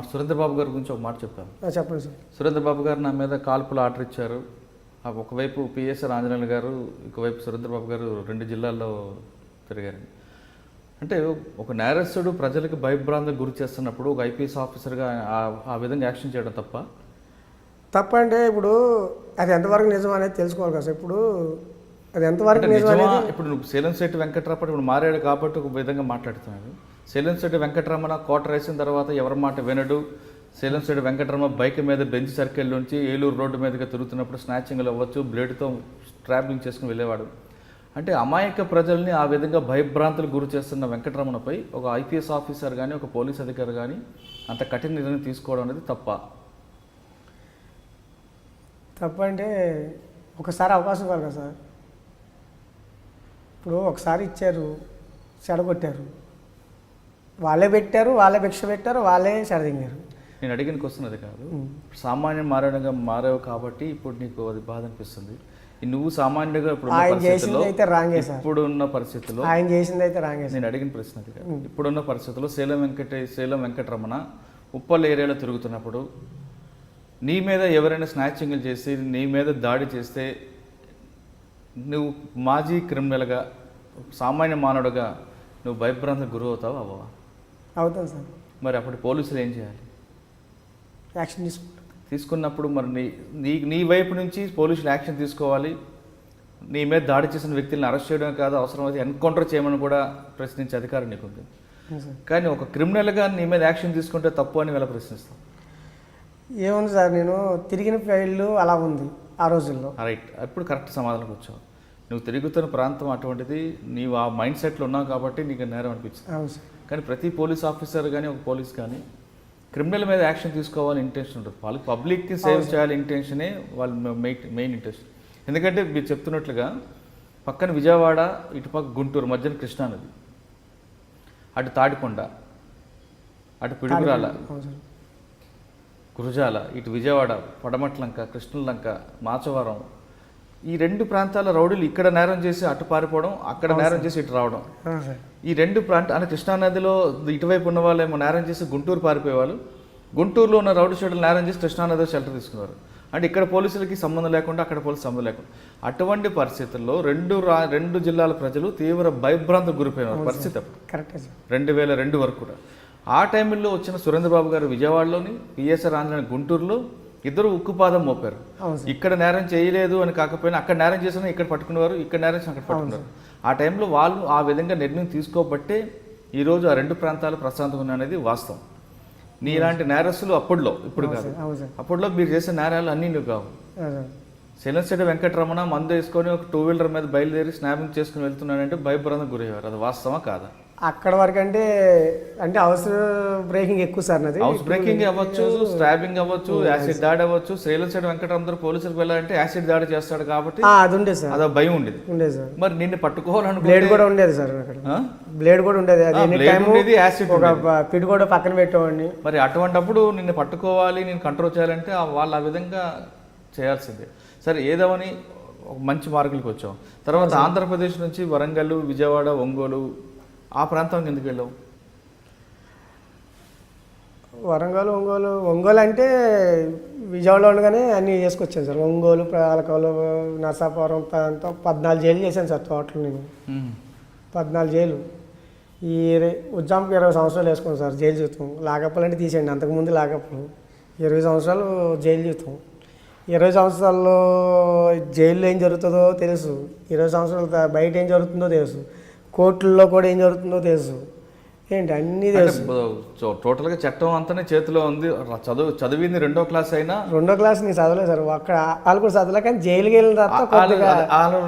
మా సురేంద్రబాబు గారి గురించి ఒక మాట చెప్పాను చెప్పండి సార్. సురేంద్రబాబు గారు నా మీద కాల్పులు ఆర్డర్ ఇచ్చారు. ఒకవైపు పిఎస్ఆర్ ఆంజనేయులు గారు ఇంకోవైపు సురేంద్రబాబు గారు రెండు జిల్లాల్లో తిరిగారు. అంటే ఒక నేరస్తుడు ప్రజలకు భయభ్రాంతికి గురి చేస్తున్నప్పుడు ఒక ఐపీఎస్ ఆఫీసర్గా ఆ- విధంగా యాక్షన్ చేయడం తప్ప? తప్పంటే ఇప్పుడు అది ఎంతవరకు నిజం అనేది తెలుసుకోవాలి కదా సార్. ఇప్పుడు అది ఎంతవరకు అంటే నిజం నిజమా? ఇప్పుడు నువ్వు సేలం శెట్టి వెంకటరామన్ ఇప్పుడు మారాడు కాబట్టి ఒక విధంగా మాట్లాడుతున్నాడు సేలం వెంకటరమణ కోట వేసిన తర్వాత ఎవరి మాట వినడు. సేలం శెట్టి వెంకటరమణ బైక్ మీద బెంచ్ సర్కిల్ నుంచి ఏలూరు రోడ్డు మీదగా తిరుగుతున్నప్పుడు స్నాచింగ్లు అవ్వచ్చు బ్లేడ్తో ట్రావెలింగ్ చేసుకుని వెళ్ళేవాడు. అంటే అమాయక ప్రజల్ని ఆ విధంగా భయభ్రాంతులకు గురి చేస్తున్న వెంకటరమణపై ఒక ఐపీఎస్ ఆఫీసర్ కానీ ఒక పోలీస్ అధికారి కానీ అంత కఠిన నిర్ణయం తీసుకోవడం అనేది తప్ప. తప్పంటే ఒకసారి అవకాశం ఇవ్వాలి కదా సార్. ఇప్పుడు ఒకసారి ఇచ్చారు చెడగొట్టారు. వాళ్ళే పెట్టారు వాళ్ళే భిక్ష పెట్టారు వాళ్ళే చెడదింగారు నేను అడిగిన క్వశ్చన్ అది కాదు. సామాన్యం మారడంగా మారావు కాబట్టి ఇప్పుడు నీకు అది బాధ అనిపిస్తుంది. నువ్వు సామాన్యుడిగా ఇప్పుడు ఆయన చేసింది అయితే రాంగే సార్ ఇప్పుడున్న పరిస్థితుల్లో ఆయన చేసింది అయితే రాంగే నేను అడిగిన ప్రశ్న అది కాదు. ఇప్పుడున్న పరిస్థితుల్లో సేలం వెంకట సేలం వెంకటరమణ ఉప్పల్ ఏరియాలో తిరుగుతున్నప్పుడు నీ మీద ఎవరైనా స్నాచింగ్లు చేసి నీ మీద దాడి చేస్తే నువ్వు మాజీ క్రిమినల్గా సామాన్య మానవుడుగా నువ్వు భయభ్రాంతికి గురి అవుతావు అవ్వవా? అవుతాను సార్. మరి అప్పుడు పోలీసులు ఏం చేయాలి? యాక్షన్ తీసుకుంటాం. తీసుకున్నప్పుడు మరి నీ నీ నీ వైపు నుంచి పోలీసులు యాక్షన్ తీసుకోవాలి. నీ మీద దాడి చేసిన వ్యక్తులను అరెస్ట్ చేయడం కాదు అవసరమైతే ఎన్కౌంటర్ చేయమని కూడా ప్రశ్నించే అధికారం నీకుంది. కానీ ఒక క్రిమినల్గా నీ మీద యాక్షన్ తీసుకుంటే తప్పు అని వెళ్ళ ప్రశ్నిస్తాం. ఏముంది సార్ నేను తిరిగిన ఫైళ్ళు అలా ఉంది ఆ రోజుల్లో. రైట్. అప్పుడు కరెక్ట్ సమాధానంకి వచ్చావు. నువ్వు తిరుగుతున్న ప్రాంతం అటువంటిది నీవు ఆ మైండ్ సెట్లో ఉన్నావు కాబట్టి నీకు నేరం అనిపించింది అవును సార్. కానీ ప్రతి పోలీస్ ఆఫీసర్ కానీ ఒక పోలీస్ కానీ క్రిమినల్ మీద యాక్షన్ తీసుకోవాలి ఇంటెన్షన్ ఉంటుంది. వాళ్ళకి పబ్లిక్కి సేవ్ చేయాలి ఇంటెన్షనే వాళ్ళ మెయిన్ మెయిన్ ఇంటెన్షన్. ఎందుకంటే మీరు చెప్తున్నట్లుగా పక్కన విజయవాడ ఇటుపక్క గుంటూరు మధ్యన కృష్ణానది అటు తాడికొండ అటు పిడుగురాల గురజాల ఇటు విజయవాడ పడమట్లంక కృష్ణలంక మాచవరం ఈ రెండు ప్రాంతాల రౌడీలు ఇక్కడ నేరం చేసి అటు పారిపోవడం అక్కడ నేరం చేసి ఇటు రావడం. ఈ రెండు ప్రాంత అంటే కృష్ణానదిలో ఇటువైపు ఉన్న వాళ్ళు ఏమో నేరం చేసి గుంటూరు పారిపోయేవాళ్ళు. గుంటూరులో ఉన్న రౌడీ షెడ్యూల్ నేరం చేసి కృష్ణానదిలో షెల్టర్ తీసుకున్నారు. అంటే ఇక్కడ పోలీసులకి సంబంధం లేకుండా అక్కడ పోలీసు సంబంధం లేకుండా. అటువంటి పరిస్థితుల్లో రెండు రా రెండు జిల్లాల ప్రజలు తీవ్ర భయభ్రాంతికి గురిపోయిన పరిస్థితి అప్పుడు. కరెక్టే రెండు వేల రెండు వరకు కూడా. ఆ టైంలో వచ్చిన సురేంద్రబాబు గారు విజయవాడలోని పిఎస్ఆర్ ఆంజనేయ గుంటూరులో ఇద్దరు ఉక్కుపాదం మోపారు. ఇక్కడ నేరం చేయలేదు అని కాకపోయినా అక్కడ నేరం చేసినా ఇక్కడ పట్టుకునేవారు ఇక్కడ నేరం చేసినా అక్కడ పట్టుకున్నారు ఆ టైంలో వాళ్ళు ఆ విధంగా నిర్ణయం తీసుకోబట్టే ఈరోజు ఆ రెండు ప్రాంతాలు ప్రశాంతంగా ఉన్నాయి అనేది వాస్తవం. నీ ఇలాంటి నేరస్తులు అప్పుడులో ఇప్పుడు కాదు. అప్పుడులో మీరు చేసే నేరాలు అన్నీ నువ్వు కావు. శైలెన్సెడ్ వెంకటరమణ మందు వేసుకొని ఒక టూ వీలర్ మీద బయలుదేరి స్నాపింగ్ చేసుకుని వెళ్తున్నాడంటే భయభ్రాంతం గురయ్యారు అది వాస్తవమా కాదా? అక్కడ వరకు అంటే అంటే హౌస్ బ్రేకింగ్ ఎక్కువ సార్ నాది. హౌస్ బ్రేకింగ్ అవ్వచ్చు స్టాబింగ్ అవ్వచ్చు యాసిడ్ దాడి అవ్వచ్చు. శ్రీలంసైడ్ వెంకటరామదరు పోలీసులకు వెళ్ళాలంటే యాసిడ్ దాడి చేస్తాడు కాబట్టి అది ఉండేది సార్. అదో భయం ఉండేది. ఉండేది సార్. మరి నిన్ను పట్టుకోవాలనుకుంటే బ్లేడ్ కూడా ఉండేది సార్ అక్కడ? బ్లేడ్ కూడా ఉండేది. అది ఆ, ఎనీ blade టైం ఉండేది, acid ఒక పిడి కూడా పక్కన పెట్టేవాడిని. మరి అటువంటప్పుడు నిన్ను పట్టుకోవాలి నేను కంట్రోల్ చేయాలంటే వాళ్ళు ఆ విధంగా చేయాల్సిందే. సరే ఏదవని ఒక మంచి మార్కులకు వచ్చాం. తర్వాత ఆంధ్రప్రదేశ్ నుంచి వరంగల్ విజయవాడ ఒంగోలు ఆ ప్రాంతానికి ఎందుకు వెళ్ళావు? వరంగల్ ఒంగోలు ఒంగోలు అంటే విజయవాడలో ఉండగానే అన్నీ చేసుకొచ్చాను సార్. ఒంగోలు పాలకోలు నర్సాపురం అంతా పద్నాలుగు జైలు చేశాను సార్ టోటల్ నేను. పద్నాలుగు జైలు. ఈ ఉజ్జాంకి ఇరవై సంవత్సరాలు వేసుకున్నాను సార్ జైలు జీవితం. లాకప్పులు అంటే తీసేయండి అంతకుముందు లాకప్పులు ఇరవై సంవత్సరాలు జైలు జీవితం. ఇరవై సంవత్సరాల్లో జైల్లో ఏం జరుగుతుందో తెలుసు. ఇరవై సంవత్సరాల బయట ఏం జరుగుతుందో తెలుసు. కోర్టుల్లో కూడా ఏం జరుగుతుందో తెలుసు. ఏంటి? అన్నీ తెలుసు. టోటల్గా చట్టం అంతానే చేతిలో ఉంది. చదువు చదివింది రెండో క్లాస్ అయినా రెండో క్లాస్ నేను చదవలేదు సార్. అక్కడ వాళ్ళు కూడా చదవలే కానీ జైలుకి వెళ్ళిన తర్వాత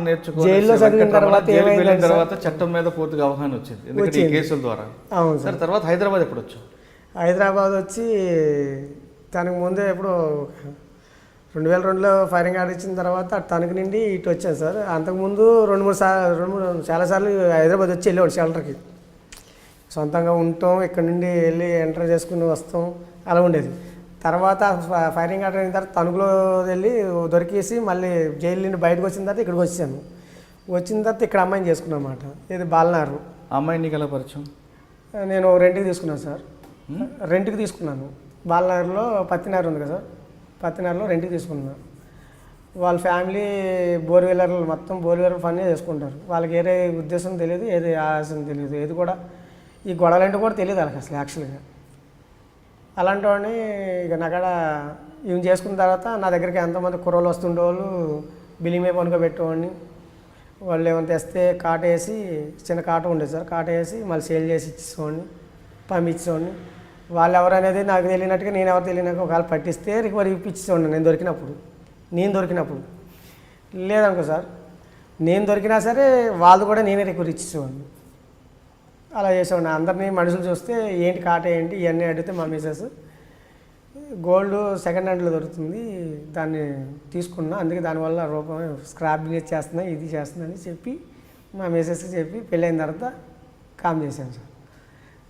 నేర్చుకో జైల్లో చదివిన తర్వాత వెళ్ళిన తర్వాత చట్టం మీద పూర్తిగా అవగాహన వచ్చింది. ఎందుకంటే కేసుల ద్వారా. అవును సార్. తర్వాత హైదరాబాద్ ఎప్పుడు వచ్చావు? హైదరాబాద్ వచ్చి తనకు ముందే ఎప్పుడు రెండు వేల రెండులో ఫైరింగ్ ఆర్డర్ ఇచ్చిన తర్వాత అటు తణుకు నుండి ఇటు వచ్చాను సార్. అంతకుముందు రెండు మూడు సార్లు రెండు మూడు చాలాసార్లు హైదరాబాద్ వచ్చి వెళ్ళేవాడు షెల్టర్కి. సొంతంగా ఉంటాం ఇక్కడ నుండి వెళ్ళి ఎంటర్ చేసుకుని వస్తాం అలా ఉండేది. తర్వాత ఫైరింగ్ ఆర్డర్ అయిన తర్వాత తణుకులో వెళ్ళి దొరికేసి మళ్ళీ జైలు నుండి బయటకు వచ్చిన తర్వాత ఇక్కడికి వచ్చాను. వచ్చిన తర్వాత ఇక్కడ అమ్మాయిని చేసుకున్నాను అన్నమాట ఇది బాలనారు ఆ అమ్మాయి నీకు ఎలా పరిచయం? నేను రెంట్కి తీసుకున్నాను సార్. రెంట్కి తీసుకున్నాను. బాలనగర్లో పత్తినగర్ ఉంది కదా సార్. పత్తినగర్లో రెంట్కి తీసుకున్నాను వాళ్ళ ఫ్యామిలీ బోర్ వీలర్లు మొత్తం బోర్ వీలర్ పని చేసుకుంటారు వాళ్ళకి ఏదే ఉద్దేశం తెలియదు ఏది ఆశం తెలియదు ఏది కూడా. ఈ గొడవలంటే కూడా తెలియదు వాళ్ళకి అసలు యాక్చువల్గా అలాంటి వాడిని ఇక నాకాడ ఇవి చేసుకున్న తర్వాత నా దగ్గరికి ఎంతమంది కుర్రలు వస్తుండేవాళ్ళు బిల్లింగ్ మీద పనుకోబెట్టేవాడిని. వాళ్ళు ఏమైనా తెస్తే కాట వేసి చిన్న కాట ఉండేది సార్ కాట వేసి మళ్ళీ సేల్ చేసి ఇచ్చేసేవాడిని పంపించేవాడిని వాళ్ళు ఎవరు అనేది నాకు తెలియనట్టుగా నేను ఎవరు తెలియనాక ఒకవేళ పట్టిస్తే రికవరీ ఇప్పించేవాడిని నేను దొరికినప్పుడు. నేను దొరికినప్పుడు. లేదనుకో సార్ నేను దొరికినా సరే వాళ్ళు కూడా నేనే రికవరీ ఇచ్చేసేవాడిని అలా చేసేవాడిని అందరినీ మనుషులు చూస్తే ఏంటి కాట ఏంటి ఇవన్నీ అడిగితే మా మిసెస్ గోల్డ్ సెకండ్ హ్యాండ్లో దొరుకుతుంది దాన్ని తీసుకున్నా అందుకే దానివల్ల రూపం స్క్రాప్ చేస్తున్నా ఇది చేస్తుందని చెప్పి మా మిసెస్కి చెప్పి పెళ్ళైన తర్వాత కామ్ చేశాను సార్.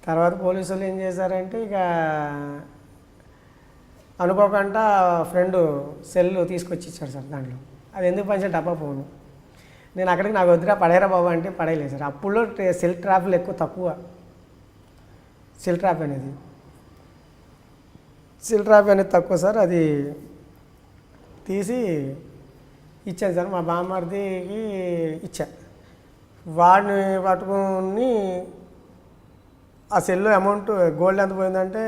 తర్వాత పోలీసులు ఏం చేశారంటే ఇక అనుకోకుండా ఫ్రెండ్ సెల్ తీసుకొచ్చి ఇచ్చాడు సార్ దాంట్లో. అది ఎందుకు పనిచే డబ్బా ఫోను నేను అక్కడికి నాకు వద్దురా పడేరా బాబు అంటే పడేయలేదు సార్. అప్పుడులో ట్రే- సెల్ ట్రాఫిక్ ఎక్కువ తక్కువ. సెల్ ట్రాఫిక్ అనేది. సెల్ ట్రాఫిక్ అనేది తక్కువ సార్. అది తీసి ఇచ్చాను సార్. మా బామ్మర్దికి ఇచ్చా. వాడిని పట్టుకుని ఆ సెల్ అమౌంట్ గోల్డ్ ఎంత పోయిందంటే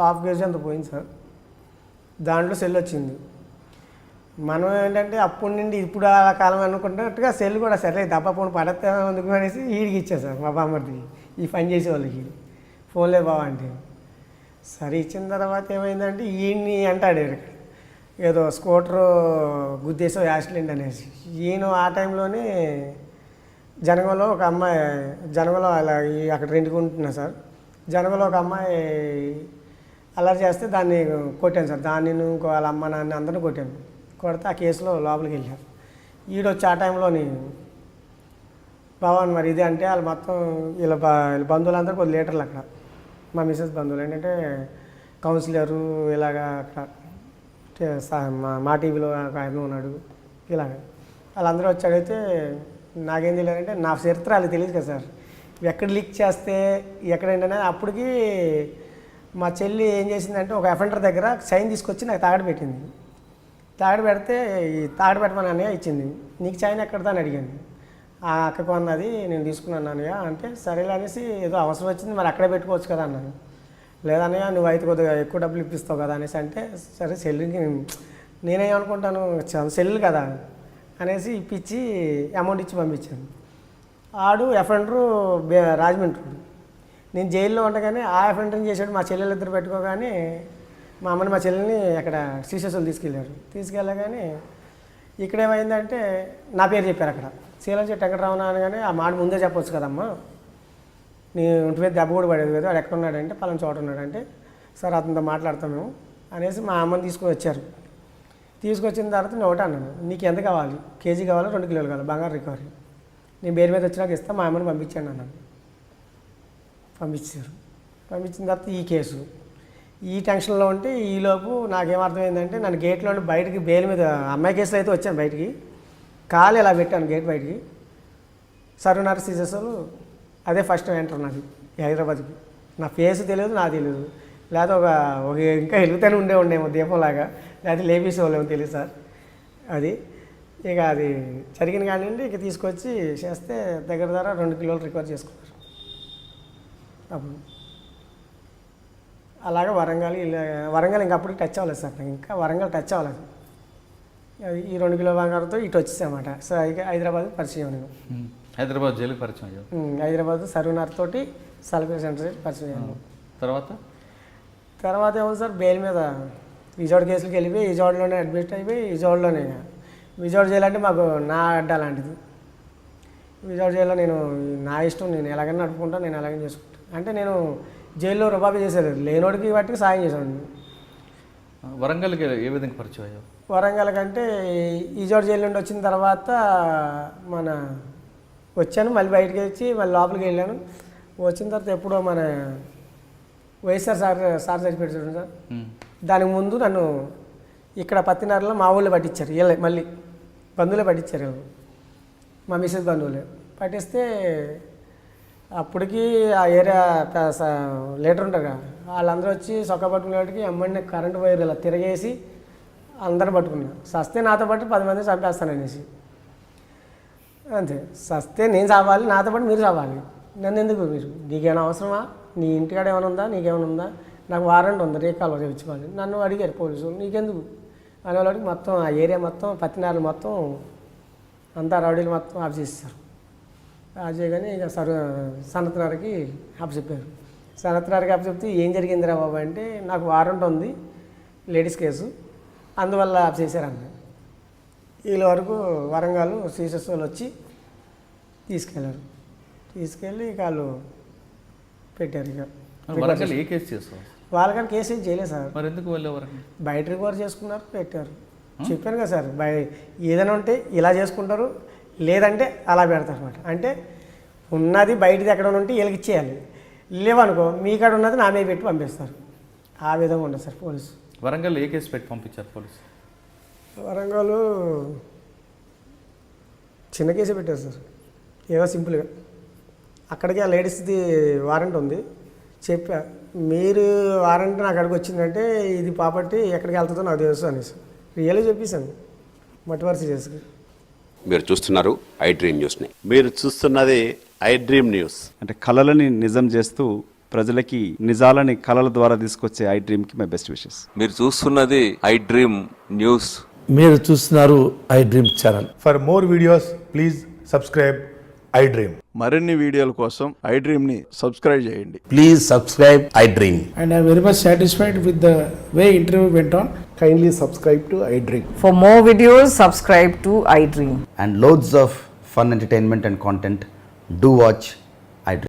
హాఫ్ కేజీ అంత పోయింది సార్. దాంట్లో సెల్ వచ్చింది. మనం ఏంటంటే అప్పటి నుండి ఇప్పుడు ఆ కాలం అనుకుంటున్నట్టుగా సెల్ కూడా సరే దెబ్బ పోను పడతా అందుకు అనేసి వీడికి ఇచ్చాను సార్ మా బామ్మర్దికి ఈ పని చేసే వాళ్ళకి ఫోన్లే బావ అంటే. సరే ఇచ్చిన తర్వాత ఏమైందంటే ఈయన్ని అంటాడు ఇక్కడ ఏదో స్కూటర్ గుద్దేసో యాక్సిడెంట్ అనేసి. ఈయన ఆ టైంలోనే జనగంలో ఒక అమ్మాయి జనగంలో అలా ఈ అక్కడ రెండుకుంటున్నా సార్. జనగంలో ఒక అమ్మాయి అల్లరి చేస్తే దాన్ని కొట్టాను సార్. దాన్ని ఇంకో వాళ్ళ అమ్మ నాన్న అందరిని కొట్టాను. కొడితే ఆ కేసులో లోపలికి వెళ్ళారు. ఈడొచ్చి ఆ టైంలోని భవన్ మరి ఇది అంటే వాళ్ళు మొత్తం వీళ్ళ బ వీళ్ళ బంధువులందరూ కొద్ది లీటర్లు అక్కడ. మా మిసెస్ బంధువులు ఏంటంటే కౌన్సిలరు ఇలాగా అక్కడ మా మా టీవీలో ఒక ఆయన ఉన్నాడు. ఇలాగ. వాళ్ళందరూ వచ్చి అడిగితే నాకేం తెలియదంటే నా చరిత్ర వాళ్ళకి తెలియదు కదా సార్. ఎక్కడ లీక్ చేస్తే ఎక్కడ అప్పటికి మా చెల్లి ఏం చేసిందంటే ఒక అఫెండర్ దగ్గర సైన్ తీసుకొచ్చి నాకు తాగడ పెట్టింది. తాగడ పెడితే ఈ తాగడ పెట్టమని అన్నయ్య ఇచ్చింది. నీకు చైన్ ఎక్కడదా అని అడిగింది. ఆ అక్క కొన్నది నేను తీసుకున్నాను అన్నయ్య అంటే సరేలే అనేసి ఏదో అవసరం వచ్చింది మరి అక్కడే పెట్టుకోవచ్చు కదా అన్నాను లేదన్నయ్య నువ్వు అయితే కొద్దిగా ఎక్కువ డబ్బులు ఇప్పిస్తావు కదా అనేసి అంటే సరే సెల్లుకి నేనేమనుకుంటాను సెల్లు కదా అనేసి ఇప్పించి అమౌంట్ ఇచ్చి పంపించాను ఆడు ఎఫెండరు రాజమండ్రి నేను జైల్లో ఉండగానే ఆ ఎఫెండర్ని చేశాడు? మా చెల్లెలు ఇద్దరు పెట్టుకోగానే మా అమ్మని మా చెల్లెల్ని అక్కడ శ్రీశైలం తీసుకెళ్ళారు తీసుకెళ్ళగానే ఇక్కడ ఏమైందంటే నా పేరు చెప్పారు అక్కడ. శీలం చెట్టు వెంకటరామణ అనగానే ఆ మాట ముందే చెప్పొచ్చు కదమ్మా. నీ ఒంటి మీద దెబ్బ కూడా పడేది కదా. వాడు ఎక్కడ ఉన్నాడంటే పలానా చోట ఉన్నాడంటే సార్ అతనితో మాట్లాడతాం మేము అనేసి మా అమ్మని తీసుకొని వచ్చారు. తీసుకొచ్చిన తర్వాత నేను ఒకటి అన్నాను నీకు ఎంత కావాలి? కేజీ కావాలా? రెండు కిలోలు కావాలి? బంగారు రికవరీ. నేను బేరు మీద వచ్చినాక ఇస్తా మా అమ్మని పంపించాను అన్నాను పంపించారు. పంపించిన తర్వాత ఈ కేసు. ఈ టెన్షన్లో ఉంటే ఈలోపు నాకేమర్థమైందంటే నన్ను గేట్లో నుండి బయటికి బెయిల్ మీద అమ్మాయి కేసులో అయితే వచ్చాను బయటికి. కాలు ఇలా పెట్టాను గేట్ బయటికి. సర్వనాథ్ సీజస్లు అదే ఫస్ట్ ఎంటర్ నాది హైదరాబాద్కి. నా ఫేస్ తెలియదు నా తెలియదు. లేదా ఒక ఒక ఇంకా వెలుగుతూనే ఉండే ఉండేమో దీపంలాగా. లేకపోతే లేపేసే వాళ్ళేమో తెలియదు సార్. అది ఇక అది జరిగిన కానివ్వండి ఇక తీసుకొచ్చి చేస్తే దగ్గర దగ్గర రెండు కిలోలు రికవర్ చేసుకున్నారు. అప్పుడు అలాగే వరంగల్ ఇలా వరంగల్ ఇంకా అప్పటికి టచ్ అవ్వలేదు సార్ నాకు ఇంకా వరంగల్ టచ్ అవ్వలేదు. అది ఈ రెండు కిలో బంగారంతో ఇటు వచ్చేసామాట సో ఇక హైదరాబాద్ పరిచయం నేను. హైదరాబాద్ జైలుకి పరిచయం హైదరాబాద్ సర్వనాథ్ తోటి సల్ఫేర్ సెంటర్ పరిచయం అయ్యాను. తర్వాత? తర్వాత ఏమో సార్ బెయిల్ మీద విజయవాడ కేసులకి వెళ్ళిపోయి విజయవాడలోనే అడ్మిట్ అయిపోయి విజయవాడలోనే విజయవాడ జైలు అంటే మాకు నా అడ్డా లాంటిది విజయవాడ జైల్లో నేను నా ఇష్టం నేను ఎలాగైనా నడుపుకుంటాను నేను ఎలాగైనా చేసుకుంటాను అంటే నేను జైల్లో రుబాబీ చేసేది లేనోడికి వాటికి సాయం చేశాను వరంగల్కి ఏ విధంగా పరిచయం అయ్యావు? వరంగల్ కంటే ఈజోడ్ జైలు నుండి వచ్చిన తర్వాత మన వచ్చాను మళ్ళీ బయటకు వచ్చి మళ్ళీ లోపలికి వెళ్ళాను. వచ్చిన తర్వాత ఎప్పుడో మన వైఎస్ఆర్ సార్ సార్ చచ్చిపోయాడు చూడండి సార్. దానికి ముందు నన్ను ఇక్కడ పత్తినారులో మా ఊళ్ళో పట్టించారు. వీళ్ళే మళ్ళీ బంధువులే పట్టించారు. వీళ్ళు. మా మిసెస్ బంధువులే. పట్టిస్తే అప్పటికి ఆ ఏరియా స- లీటర్ ఉంటారు కదా వాళ్ళందరూ వచ్చి సొక్క పట్టుకునేటికి అమ్మడిని కరెంట్ వైర్ ఇలా తిరగేసి అందరూ పట్టుకున్నారు. సస్తే నాతో పాటు పది మంది చంపేస్తాను అనేసి. అంతే. సస్తే నేను చావాలి నాతో పాటు మీరు చావాలి. నన్ను ఎందుకు మీరు? నీకేమైనా అవసరమా? నీ ఇంటికాడ ఏమైనా ఉందా? నీకేమైనా ఉందా? నాకు వారంట్ ఉంది రేపు కాలువ నన్ను అడిగారు పోలీసులు నీకెందుకు? అనేవాళ్ళకి మొత్తం ఆ ఏరియా మొత్తం పత్తినారులు మొత్తం అంతా రౌడీలు మొత్తం ఆఫ్ చేసేసారు. ఆఫ్ చేయగానే ఇక సరు సనత్నారకి ఆఫ్ చెప్పారు. సనత్నారకి ఆఫ్ చెప్తే ఏం జరిగిందిరా బాబు? అంటే నాకు వారంట్ ఉంది లేడీస్ కేసు అందువల్ల ఆఫ్ చేశారన్న వీళ్ళ వరకు వరంగల్ సీసెస్ వాళ్ళు వచ్చి తీసుకెళ్ళారు తీసుకెళ్ళి ఇక వాళ్ళు పెట్టారు ఇక. వరంగల్ ఏ కేసు చేస్తావు వాళ్ళకని కేసు ఏం చేయలేదు సార్. మరి ఎందుకు వెళ్ళే వరంగల్ బయట రికవర్ చేసుకున్నారు పెట్టారు. చెప్పాను కదా సార్ బయ ఏదైనా ఉంటే ఇలా చేసుకుంటారు లేదంటే అలా పెడతారు అనమాట అంటే ఉన్నది బయటది ఎక్కడ ఉంటే వీళ్ళకి ఇచ్చేయాలి. లేవనుకో మీ కాడ ఉన్నది నా మీద పెట్టి పంపిస్తారు. ఆ విధంగా ఉండదు సార్ పోలీసు. వరంగల్ ఏ కేసు పెట్టి పంపించారు పోలీసు? వరంగల్ చిన్న కేసే పెట్టారు సార్. ఏదో సింపుల్గా. అక్కడికి ఆ లేడీస్ది వారెంట్ ఉంది. చెప్పా మీరు వారెంట్ నాకు అక్కడికి వచ్చిందంటే ఇది పాపట్టి ఎక్కడికి వెళ్తుందో నాకు తెలుసు అనేసి. రియల్గా చెప్పేశాను. మట్టి వరుస చేసుకుని మీరు చూస్తున్నారు ఐ డ్రీమ్ న్యూస్ని. మీరు చూస్తున్నది ఐ డ్రీమ్ న్యూస్. అంటే కళలని నిజం చేస్తూ ప్రజలకి నిజాలని కళల ద్వారా తీసుకొచ్చే ఐ డ్రీమ్కి మై బెస్ట్ విషెస్. మీరు చూస్తున్నది ఐ డ్రీమ్ న్యూస్. మీరు చూస్తున్నారు iDream channel. For more videos, please iDream. మరిన్ని వీడియోల కోసం ఐ డ్రీమ్ని సబ్స్క్రైబ్ చేయండి. Please subscribe iDream and I very much satisfied with the way interview went on kindly subscribe to iDream for more videos subscribe to iDream and loads of fun entertainment and content do watch iDream